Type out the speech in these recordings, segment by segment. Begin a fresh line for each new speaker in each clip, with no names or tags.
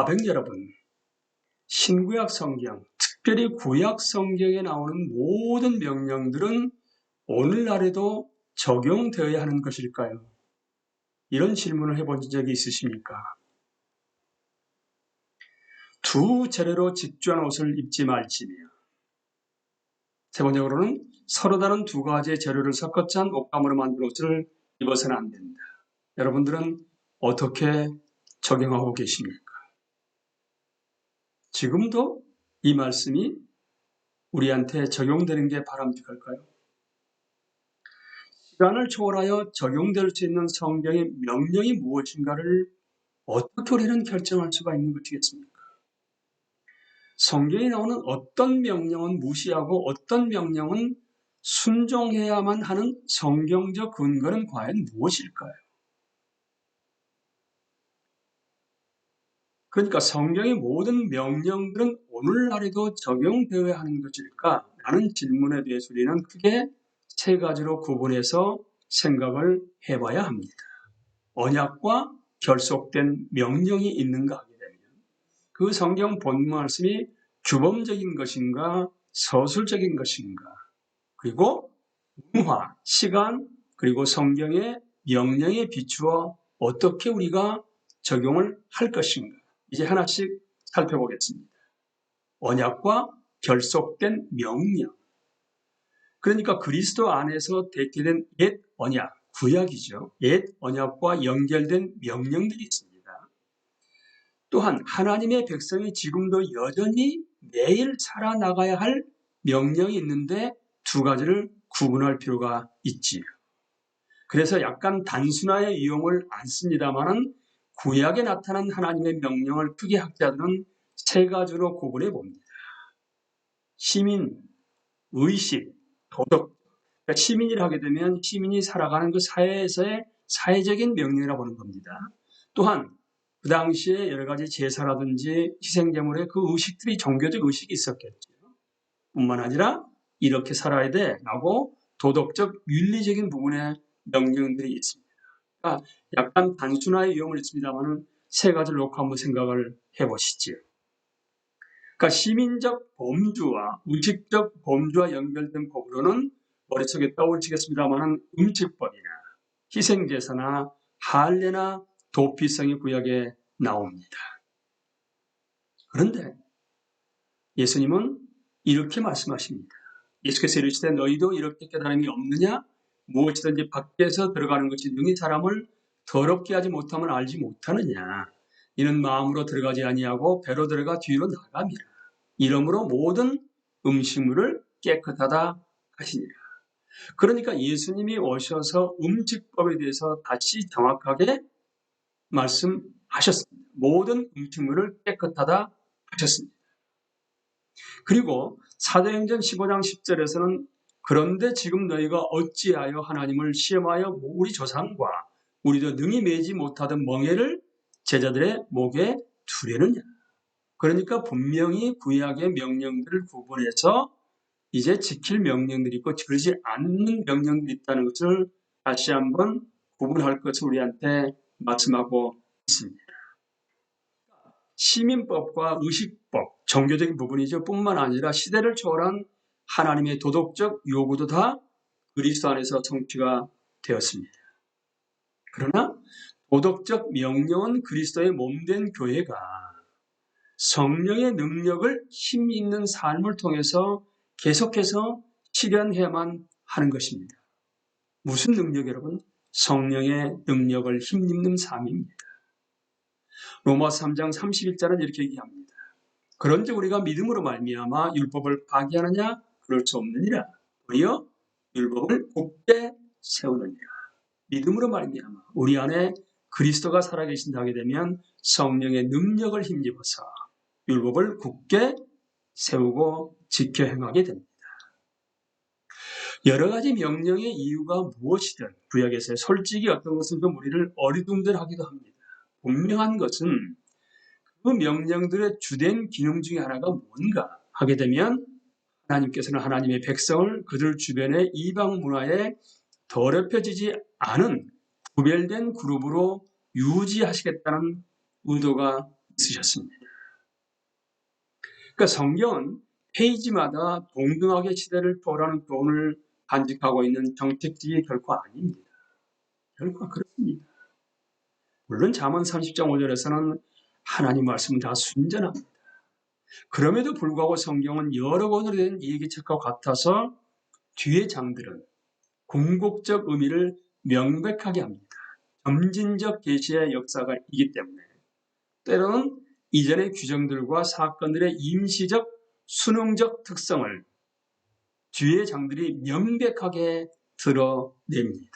아백 여러분, 신구약 성경, 특별히 구약 성경에 나오는 모든 명령들은 오늘날에도 적용되어야 하는 것일까요? 이런 질문을 해본 적이 있으십니까? 두 재료로 직주한 옷을 입지 말지며 세 번째로는 서로 다른 두 가지의 재료를 섞어 짠 옷감으로 만든 옷을 입어서는 안 된다. 여러분들은 어떻게 적용하고 계십니까? 지금도 이 말씀이 우리한테 적용되는 게 바람직할까요? 시간을 초월하여 적용될 수 있는 성경의 명령이 무엇인가를 어떻게 우리는 결정할 수가 있는 것이겠습니까? 성경에 나오는 어떤 명령은 무시하고 어떤 명령은 순종해야만 하는 성경적 근거는 과연 무엇일까요? 그러니까 성경의 모든 명령들은 오늘날에도 적용되어야 하는 것일까? 라는 질문에 대해서 우리는 크게 세 가지로 구분해서 생각을 해봐야 합니다. 언약과 결속된 명령이 있는가 하게 되면 그 성경 본문 말씀이 규범적인 것인가 서술적인 것인가 그리고 문화, 시간 그리고 성경의 명령에 비추어 어떻게 우리가 적용을 할 것인가 이제 하나씩 살펴보겠습니다. 언약과 결속된 명령 그러니까 그리스도 안에서 대체된 옛 언약, 구약이죠. 옛 언약과 연결된 명령들이 있습니다. 또한 하나님의 백성이 지금도 여전히 매일 살아나가야 할 명령이 있는데 두 가지를 구분할 필요가 있지요. 그래서 약간 단순화의 이용을 안 씁니다만은 구약에 나타난 하나님의 명령을 크게 학자들은 세 가지로 구분해 봅니다. 시민, 의식, 도덕. 그러니까 시민이라 하게 되면 시민이 살아가는 그 사회에서의 사회적인 명령이라고 보는 겁니다. 또한 그 당시에 여러 가지 제사라든지 희생제물의 그 의식들이 종교적 의식이 있었겠죠. 뿐만 아니라 이렇게 살아야 돼 라고 도덕적 윤리적인 부분의 명령들이 있습니다. 그러니까 약간 단순화의 위험을 있습니다만은 세 가지를 놓고 한번 생각을 해보시지요. 그러니까 시민적 범주와 의식적 범주와 연결된 법으로는 머릿속에 떠올리겠습니다만은 음식법이나 희생제사나 할례나 도피성이 구약에 나옵니다. 그런데 예수님은 이렇게 말씀하십니다. 예수께서 이르시되 너희도 이렇게 깨달음이 없느냐? 무엇이든지 밖에서 들어가는 것이 능히 사람을 더럽게 하지 못하면 알지 못하느냐? 이는 마음으로 들어가지 아니하고 배로 들어가 뒤로 나갑니다. 이러므로 모든 음식물을 깨끗하다 하시니라. 그러니까 예수님이 오셔서 음식법에 대해서 다시 정확하게 말씀하셨습니다. 모든 음식물을 깨끗하다 하셨습니다. 그리고 사도행전 15장 10절에서는 그런데 지금 너희가 어찌하여 하나님을 시험하여 우리 조상과 우리도 능히 매지 못하던 멍에를 제자들의 목에 두려느냐. 그러니까 분명히 구약의 명령들을 구분해서 이제 지킬 명령들이 있고 그러지 않는 명령들이 있다는 것을 다시 한번 구분할 것을 우리한테 말씀하고 있습니다. 시민법과 의식법, 종교적인 부분이죠. 뿐만 아니라 시대를 초월한 하나님의 도덕적 요구도 다 그리스도 안에서 성취가 되었습니다. 그러나 도덕적 명령은 그리스도의 몸된 교회가 성령의 능력을 힘 있는 삶을 통해서 계속해서 실현해야만 하는 것입니다. 무슨 능력 여러분? 성령의 능력을 힘입는 삶입니다. 로마 3장 31절은 이렇게 얘기합니다. 그런즉 우리가 믿음으로 말미암아 율법을 파기하느냐? 그럴 수 없느니라. 우리여 율법을 굳게 세우느니라. 믿음으로 말미암아 우리 안에 그리스도가 살아계신다 하게 되면 성령의 능력을 힘입어서 율법을 굳게 세우고 지켜 행하게 됩니다. 여러 가지 명령의 이유가 무엇이든 구약에서 솔직히 어떤 것은 좀 우리를 어리둥절하기도 합니다. 분명한 것은 그 명령들의 주된 기능 중에 하나가 뭔가 하게 되면 하나님께서는 하나님의 백성을 그들 주변의 이방 문화에 더럽혀지지 않은 구별된 그룹으로 유지하시겠다는 의도가 쓰셨습니다. 그러니까 성경은 페이지마다 동등하게 시대를 초월하는 교훈을 간직하고 있는 정책지기 결코 아닙니다. 결코 그렇습니다. 물론 잠언 30장 5절에서는 하나님 말씀은 다 순전합니다. 그럼에도 불구하고 성경은 여러 권으로 된 예기책과 같아서 뒤의 장들은 궁극적 의미를 명백하게 합니다. 점진적 계시의 역사가 있기 때문에 때로는 이전의 규정들과 사건들의 임시적 수능적 특성을 뒤의 장들이 명백하게 드러냅니다.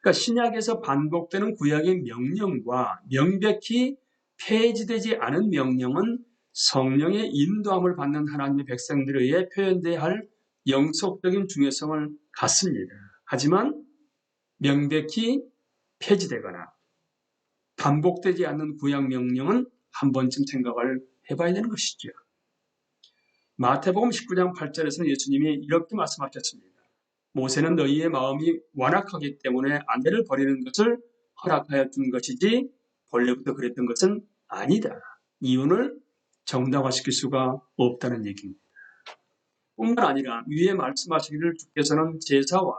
그러니까 신약에서 반복되는 구약의 명령과 명백히 폐지되지 않은 명령은 성령의 인도함을 받는 하나님의 백성들에 의해 표현돼야 할 영속적인 중요성을 갖습니다. 하지만 명백히 폐지되거나 반복되지 않는 구약 명령은 한 번쯤 생각을 해봐야 되는 것이죠. 마태복음 19장 8절에서는 예수님이 이렇게 말씀하셨습니다. 모세는 너희의 마음이 완악하기 때문에 아내를 버리는 것을 허락하여 준 것이지 본래부터 그랬던 것은 아니다. 이혼을 정당화시킬 수가 없다는 얘기입니다. 뿐만 아니라 위에 말씀하시기를 주께서는 제사와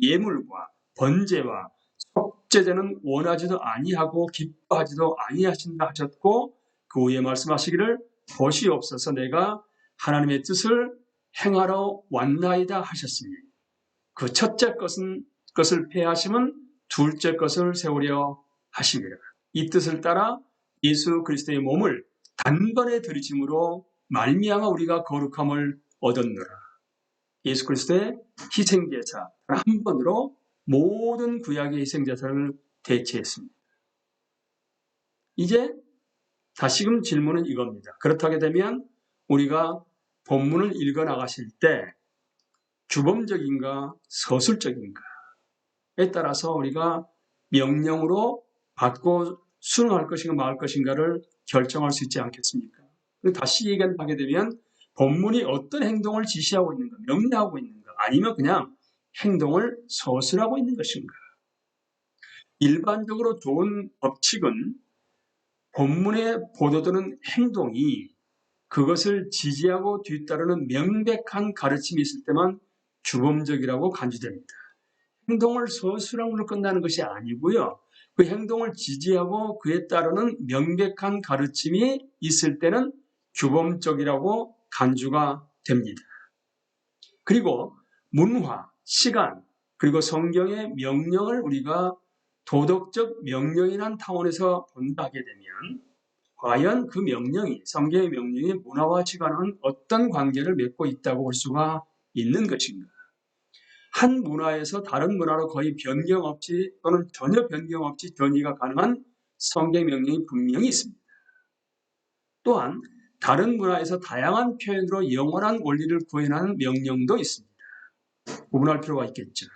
예물과 번제와 속죄제는 원하지도 아니하고 기뻐하지도 아니하신다 하셨고 그 후에 말씀하시기를 보시옵소서 내가 하나님의 뜻을 행하러 왔나이다 하셨으니 그 첫째 것은 것을 폐하심은 둘째 것을 세우려 하십니다. 이 뜻을 따라 예수 그리스도의 몸을 단번에 들이심으로 말미암아 우리가 거룩함을 얻었노라. 예수 그리스도의 희생제사 한 번으로 모든 구약의 희생제사를 대체했습니다. 이제 다시금 질문은 이겁니다. 그렇다게 되면 우리가 본문을 읽어 나가실 때 주범적인가 서술적인가에 따라서 우리가 명령으로 받고 수능할 것인가 말 것인가를 결정할 수 있지 않겠습니까? 다시 얘기하게 되면 본문이 어떤 행동을 지시하고 있는가, 명령하고 있는가, 아니면 그냥 행동을 서술하고 있는 것인가. 일반적으로 좋은 법칙은 본문에 보도되는 행동이 그것을 지지하고 뒤따르는 명백한 가르침이 있을 때만 주범적이라고 간주됩니다. 행동을 서술함으로 끝나는 것이 아니고요. 그 행동을 지지하고 그에 따르는 명백한 가르침이 있을 때는 규범적이라고 간주가 됩니다. 그리고 문화, 시간, 그리고 성경의 명령을 우리가 도덕적 명령이란 타원에서 본다하게 되면 과연 그 명령이 성경의 명령이 문화와 시간은 어떤 관계를 맺고 있다고 볼 수가 있는 것인가? 한 문화에서 다른 문화로 거의 변경 없이 또는 전혀 변경 없이 전이가 가능한 성경 명령이 분명히 있습니다. 또한 다른 문화에서 다양한 표현으로 영원한 원리를 구현하는 명령도 있습니다. 구분할 필요가 있겠죠.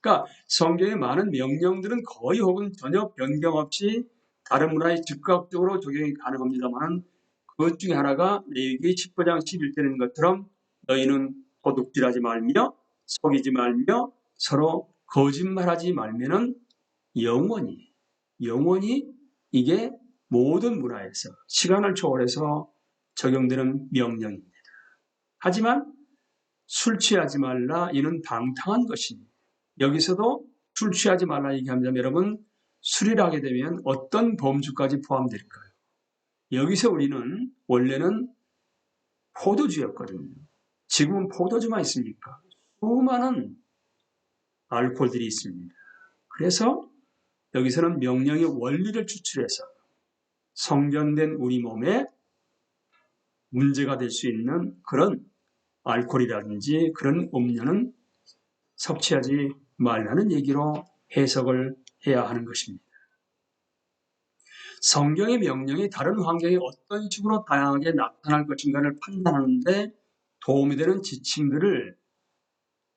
그러니까 성경의 많은 명령들은 거의 혹은 전혀 변경 없이 다른 문화에 즉각적으로 적용이 가능합니다만 그것 중에 하나가 레위기 19장 11절인 것처럼 너희는 도둑질하지 말며 속이지 말며 서로 거짓말하지 말면은 영원히 영원히 이게 모든 문화에서 시간을 초월해서 적용되는 명령입니다. 하지만 술 취하지 말라 이는 방탕한 것입니다. 여기서도 술 취하지 말라 얘기하면 여러분 술이라 하게 되면 어떤 범주까지 포함될까요? 여기서 우리는 원래는 포도주였거든요. 지금은 포도주만 있습니까? 수많은 알코올들이 있습니다. 그래서 여기서는 명령의 원리를 추출해서 성전된 우리 몸에 문제가 될 수 있는 그런 알코올이라든지 그런 음료는 섭취하지 말라는 얘기로 해석을 해야 하는 것입니다. 성경의 명령이 다른 환경에 어떤 식으로 다양하게 나타날 것인가를 판단하는데 도움이 되는 지침들을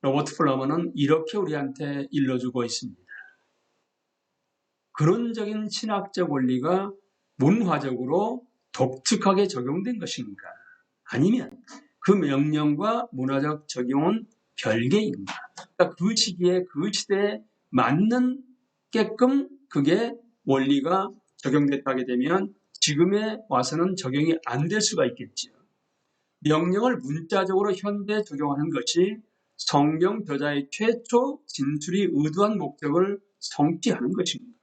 로버트 플러머는 이렇게 우리한테 일러주고 있습니다. 그런적인 신학적 원리가 문화적으로 독특하게 적용된 것인가? 아니면 그 명령과 문화적 적용은 별개인가? 그러니까 그 시기에 그 시대에 맞는 게끔 그게 원리가 적용됐다게 되면 지금에 와서는 적용이 안 될 수가 있겠지요. 명령을 문자적으로 현대 적용하는 것이 성경 저자의 최초 진술이 의도한 목적을 성취하는 것입니다.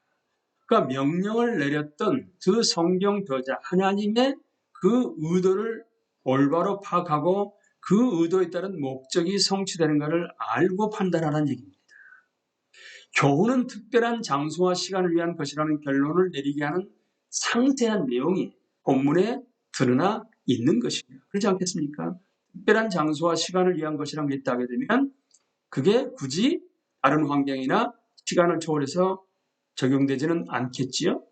그러니까 명령을 내렸던 그 성경 저자 하나님의 그 의도를 올바로 파악하고 그 의도에 따른 목적이 성취되는 것을 알고 판단하는 얘기입니다. 교훈은 특별한 장소와 시간을 위한 것이라는 결론을 내리게 하는 상세한 내용이 본문에 드러나 있는 것입니다. 그렇지 않겠습니까? 특별한 장소와 시간을 위한 것이라는 게 있다게 되면 그게 굳이 다른 환경이나 시간을 초월해서 적용되지는 않겠지요.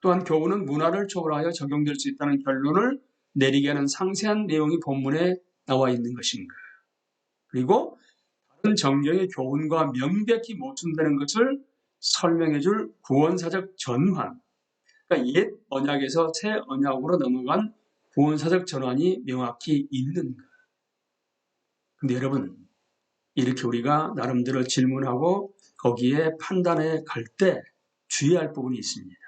또한 교훈은 문화를 초월하여 적용될 수 있다는 결론을 내리게 하는 상세한 내용이 본문에 나와 있는 것인가. 그리고 다른 정경의 교훈과 명백히 모순되는 것을 설명해 줄 구원사적 전환. 그러니까 옛 언약에서 새 언약으로 넘어간 구원사적 전환이 명확히 있는가. 근데 여러분, 이렇게 우리가 나름대로 질문하고 거기에 판단해 갈 때 주의할 부분이 있습니다.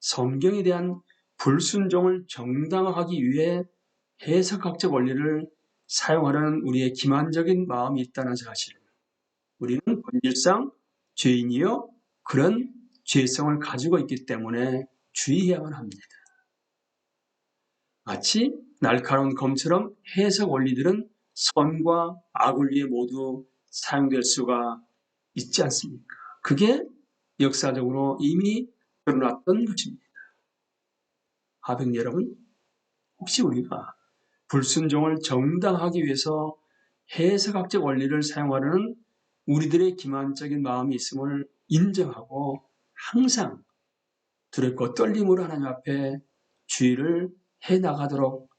성경에 대한 불순종을 정당화하기 위해 해석학적 원리를 사용하려는 우리의 기만적인 마음이 있다는 사실. 우리는 본질상 죄인이요 그런 죄성을 가지고 있기 때문에 주의해야만 합니다. 마치 날카로운 검처럼 해석 원리들은 선과 악을 위해 모두 사용될 수가 있지 않습니까? 그게 역사적으로 이미 드러났던 것입니다. 하백 여러분, 혹시 우리가 불순종을 정당하기 위해서 해석학적 원리를 사용하려는 우리들의 기만적인 마음이 있음을 인정하고 항상 두렵고 떨림으로 하나님 앞에 주의를 해 나가도록